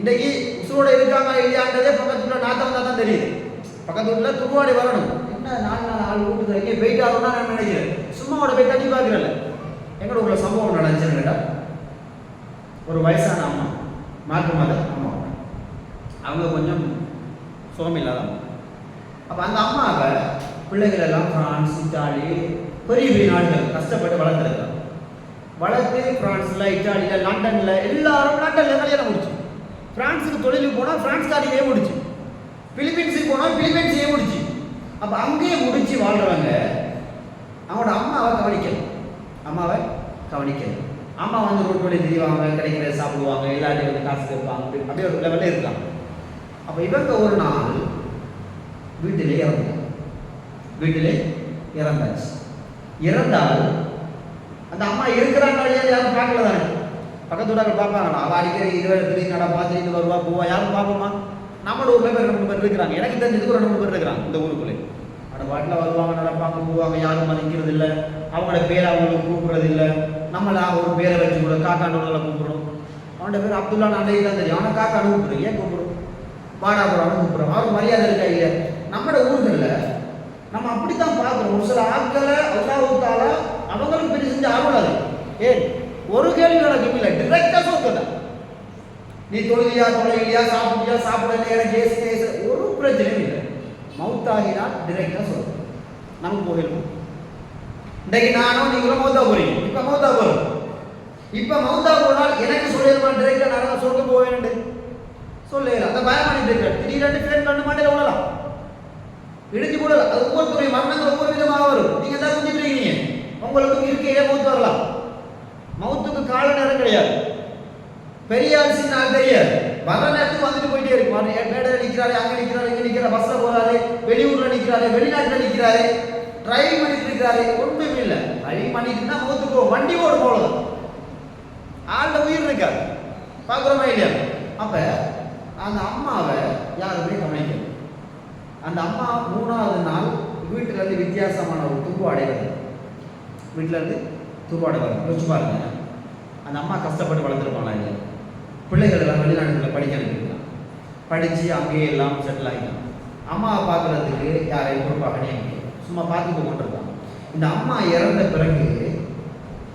இன்னைக்கு உசுரோட இருக்காங்க இல்லையான்றதே பக்கத்துல நாத்தம் வந்தா தான் தெரியுது. பக்கத்து வீட்டுல துருவாடி வரணும். என்ன நாலு நாலு ஆள் வீட்டுக்கு எங்கே போயிட்டு ஆகணும்னா நான் நினைக்கிறேன்? சும்மாவோட போய் தண்ணி பார்க்குறேன்ல எங்கட உங்களை சம்பவம் நடந்துச்சுன்னு ஒரு வயசான அம்மா மாற்று மாத அம்மா. அவங்க கொஞ்சம் சுகம் இல்லாத அம்மா அப்போ அந்த அம்மாவை பிள்ளைகள் எல்லாம் பிரான்ஸ் இத்தாலி பெரிய பெரிய நாடுகள் கஷ்டப்பட்டு வளர்த்துருக்காங்க. வளர்த்து பிரான்ஸில் இத்தாலியில் லண்டனில் எல்லாரும் லண்டனில் தொழிலுக்கு போனால் பிரான்ஸ்காரியே முடிச்சு பிலிப்பீன்ஸுக்கு போனால் பிலிப்பீன்ஸையே முடிச்சு அப்போ அங்கேயே முடிச்சு வாழ்றவங்க அவனோட அம்மாவை கவனிக்கணும். அம்மாவை கவனிக்கணும். அம்மா வந்து ரோட்டு வழி திரிவாங்க கிடைக்கிறத சாப்பிடுவாங்க எல்லாத்தையும் வந்து காசு கேட்பாங்க அப்படியே ஒரு லெவலில் இருக்காங்க. அப்போ இவங்க ஒரு நாள் வீட்டிலே இறந்தாங்க. வீட்டிலே இறந்தாச்சு. இறந்தால் அந்த அம்மா இருக்கிறாங்க யாரும் பார்க்கல தானே? பக்கத்து வீட்டாங்க பார்ப்பாங்களா அவள் அடிக்கடி இருபது திடீர்னு நடப்பா பார்த்துட்டு வருவா போவா யாரும் பார்ப்போமா? நம்மளோட ஊர்ல பேர் ரெண்டு மூணு பேர் இருக்கிறாங்க. எனக்கு தெரிஞ்சதுக்கு ஒரு ரெண்டு மூணு பேர் இருக்கிறாங்க இந்த ஊருக்குள்ளே. அந்த பாட்டில் வருவாங்க நடப்பாங்க போவாங்க யாரும் மதிக்கிறது இல்லை. அவங்களோட பேரை அவங்களுக்கு கூப்பிடுறது இல்லை. நம்மள ஒரு பேரை வச்சு கூட காக்காண்டோட கூப்பிடுறோம். அவனோட பேர் அப்துல்லா நல்லது தான் தெரியும். அவனை காக்கான்னு கூப்பிடுறோம் ஏன் கூப்பிடுறோம்? வாடா போடான்னு கூப்பிடுறோம். அவருக்கு மரியாதை இருக்கா இல்லையா? நம்மளோட ஊர்களில் நம்ம அப்படித்தான் பார்க்குறோம். ஒரு சில ஆட்களை அல்லாவுத்தால அவங்களும் பெரிய செஞ்சு ஆர்வலாது ஏன் ஒரு கேள்வி எனக்கு இல்லை டிரெக்டாக சொல்லுங்க நீ தொழுதியா தொலைலையா சாப்பிட்டியா சாப்பிடலையா எனக்கு ஏசு ஏசு ஒரு பிரச்சனையும் இல்லை. மவுத்தாகினா டிரெக்டாக சொல்லு நமக்கு போயிருக்கும் இன்றைக்கு நானும் நீங்களும் மௌத்தா போறீங்க. இப்போ மௌத்தா போறோம். இப்போ மௌத்தா போனால் எனக்கு சொல்லிடுவான் டிரெக்டாக நான் சொல்ல போவேன் சொல்லல அந்த பயம் பண்ணிட்டு இருக்க திடீரென்று ஃப்ரெண்ட் கண்டு மாட்டேன் விடலாம் இடிஞ்சு போடலாம். அது ஒவ்வொருத்தருடைய மரணங்கள் ஒவ்வொரு விதமாக வரும். நீங்க தான் குஞ்சிட்டு இருக்கீங்க? உங்களுக்கு இருக்கையிலே மௌத்து வரலாம். பெரிய ஆள் நாள் பெரிய தெரியாது வர நேரத்துக்கு வந்துட்டு போயிட்டே இருக்கும் வர மேடையில் நிற்கிறாரு அங்கே நிற்கிறாரு இங்கே நிற்கிறாரு பஸ்ஸில் போகிறாரு வெளியூரில் நிற்கிறாரு வெளிநாட்டில் நிற்கிறாரு டிரைவிங் பண்ணிட்டு இருக்கிறாரு ஒன்றும் இல்லை. டிரைவிங் பண்ணிட்டு இருந்தா போ வண்டி ஓடும் போலதான் ஆண்ட உயிர் இருக்காது. பார்க்குறோமா இல்லையா? அப்போ அந்த அம்மாவை யாருமே கவனிக்கல. அந்த அம்மா மூணாவது நாள் வீட்டுல இருந்து வித்தியாசமான ஒரு துப்பு அடைகிறது. வீட்டுல இருந்து துருவாடை வருது யோசிச்சு பாருங்க. அந்த அம்மா கஷ்டப்பட்டு வளர்த்துருப்பாங்களா இல்லையா? பிள்ளைகள் எல்லாம் வெளிநாட்டுல படிக்க அனுப்பிக்கலாம் படித்து அங்கேயே எல்லாம் செட்டில் ஆகிக்கலாம் அம்மாவை பார்க்குறதுக்கு யாரையும் பொறுப்பாக நியமிக்கல சும்மா பார்த்துக்க கொண்டிருக்காங்க இந்த அம்மா இறந்த பிறகு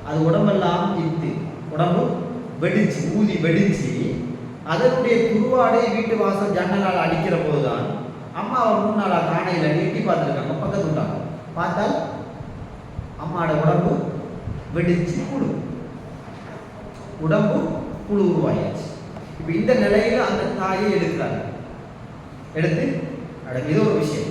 அது உடம்பெல்லாம் இத்து உடம்பு வெடிச்சு ஊதி வெடிச்சு அதனுடைய துருவாடை வீட்டு வாசல் ஜன்னலால் அடிக்கிற போதுதான் அம்மாவை மூணு நாளாக காணையில் நீட்டி பார்த்துருக்காங்க. பக்கத்து விட்டாங்க பார்த்தால் அம்மாவோட உடம்பு வெடிச்சு கூடும். உடம்பு புழு உருவாயாச்சு இப்போ இந்த நிலையில அந்த தாயை எடுக்கிறாங்க. எடுத்து அடங்க இது ஒரு விஷயம்.